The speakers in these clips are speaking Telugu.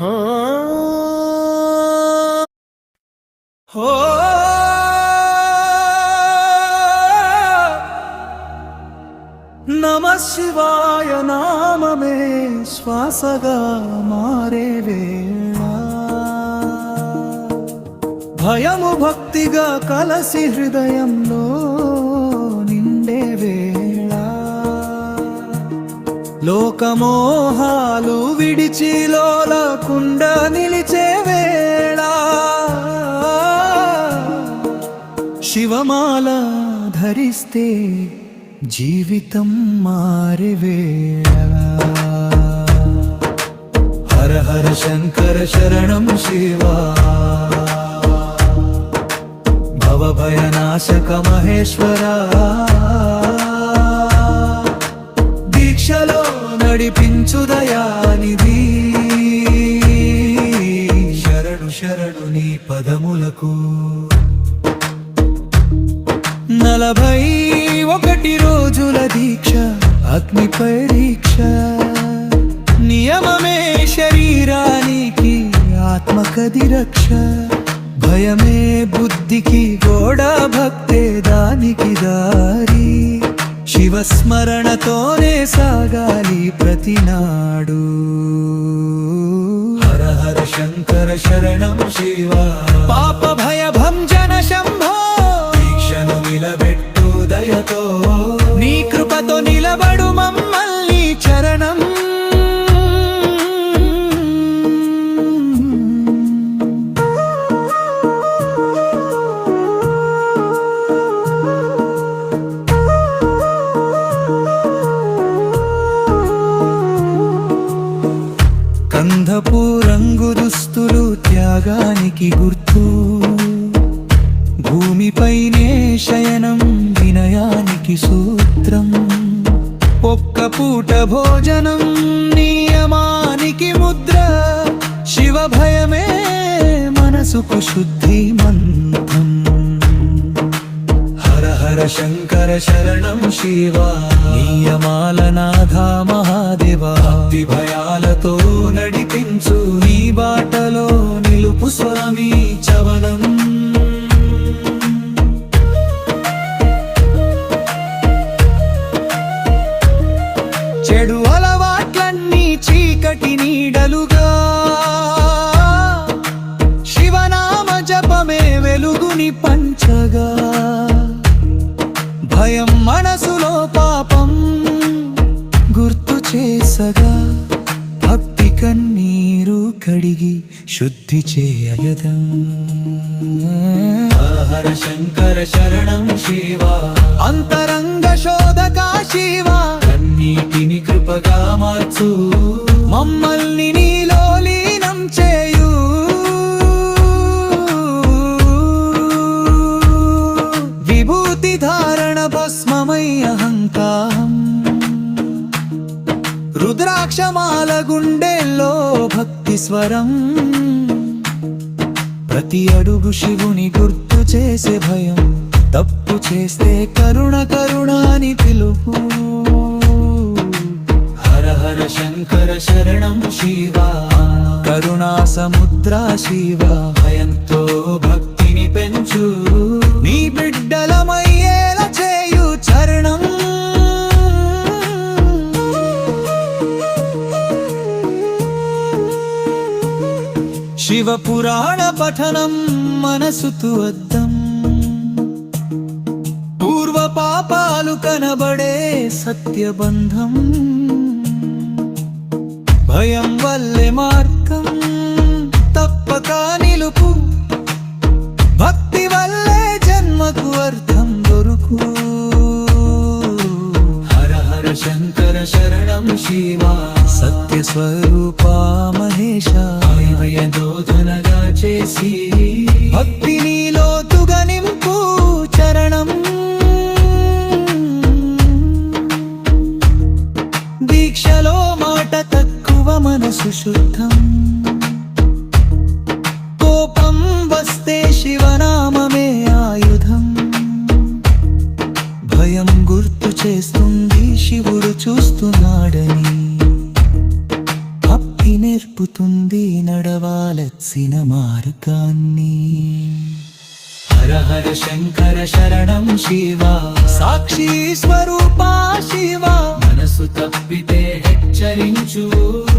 హో నమ శివాయ నామమే శ్వాసగా మారే వేళ. భయము భక్తిగా కలసి హృదయంలో నిండే వేళ. లోకమోహాలు విడిచి లోలకుండ పుష్పమాల ధరిస్తే జీవితం మారివేళ హర హర శంకర శరణం శివా. భవభయనాశక మహేశ్వరా. దీక్షలో నడిపించు దయానిధి. శరణు శరణు నీ పదములకు. నలభై ఒకటి రోజుల దీక్ష అగ్ని పరీక్ష. నియమమే శరీరానికి ఆత్మకది రక్ష. భయమే బుద్ధికి గోడ భక్తే దానికి దారి. శివస్మరణతోనే సాగాలి ప్రతినాడు. హర హర శంకర శరణం శివ. పాప త్యాగానికి గుర్తు. భూమిపైనే శయనం వినయానికి సూత్రం. ఒక్క పూట భోజనం నియమానికి ముద్ర. శివ భయమే మనసుకు శుద్ధి మంత్రం. హర హర శంకర శరణం శివా. నియమాల నాథ మహాదేవ. భక్తి భయాలతో నడిపించు నీ బాటలో. ప్రభు స్వామి చవనం చెడు అలవాట్లన్నీ చీకటి నీడలుగా. శివనామ జపమే వెలుగుని పంచగా శుద్ధి చేయగదం హర శంకర శరణం శివ. అంతరంగ శోధక శివ. కన్నీటిని కృపగా మార్చు. మమ్మల్ని ప్రతి అడుగు శివుని గుర్తు చేసే భయం. తప్పు చేస్తే కరుణ కరుణ అని పిలుపు హర హర శంకర శరణం శివ. కరుణా సముద్ర శివ. భయంతో శివపురాణ పఠనం మనసుతు అద్దం. పూర్వ పాపాలు కనబడే సత్యబంధం. భయం వల్లే మార్గం తప్పక నిలుపు. భక్తి వల్లే జన్మకు అర్థం దొరుకు. హర హర శంకర శరణం శివ సత్య మహేశ దోధనగా చేసి భక్తి నీలోతుగా నింపు చరణం. దీక్షలో మాట తక్కువ మనసు శుద్ధం. కోపం వస్తే శివనామమే మార్గాన్ని హర హర శంకర శరణం శివ. సాక్షి స్వరూప శివ. మనసు తప్పితే హెచ్చరించు.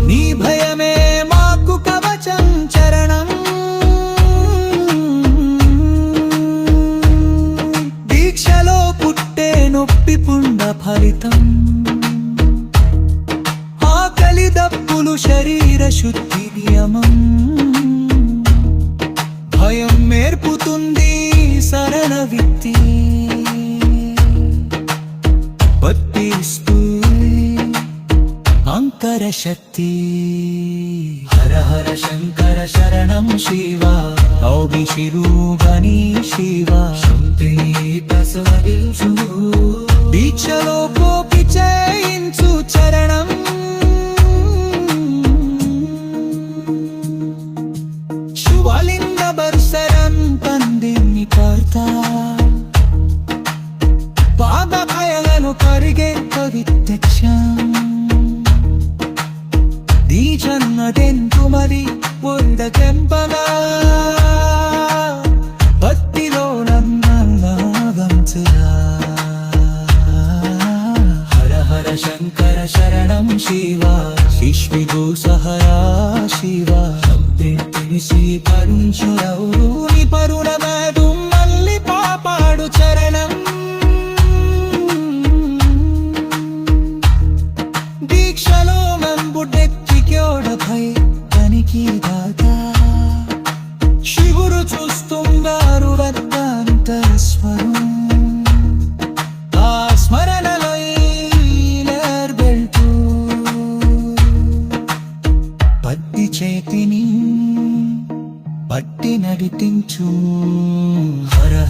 నీ భయమే మాకు కవచం చరణం. దీక్షలో పుట్టే నొప్పి పుండ ఫలితం. ఆకలి దప్పులు శరీర శుద్ధి హృదయం మేర్పుతుంది సరళ విత్తి. బట్టిస్తూ అంకర శక్తి. హర హర శంకర శరణం శివ. ఔగి శిరూగణి శివ. శక్తి దీక్షలో కోపి చేయించు చరణ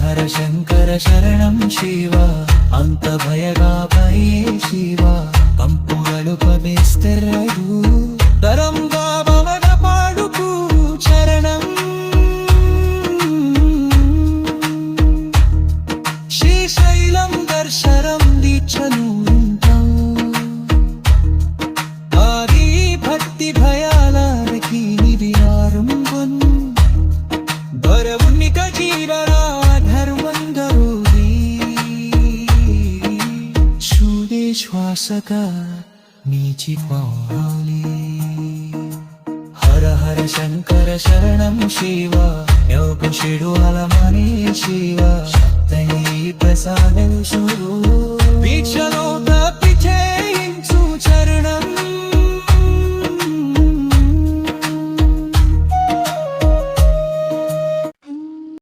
హర శంకర శరణం శివ అంత భయగా భయే శివ కంపుగలు పవేస్తరడు శ్వాసగా నీచిపోవాలి హర హర శంకర శరణం శివ యోగుషుడు అలమనే శివ శక్తై ప్రసాదం శురు వీక్షలో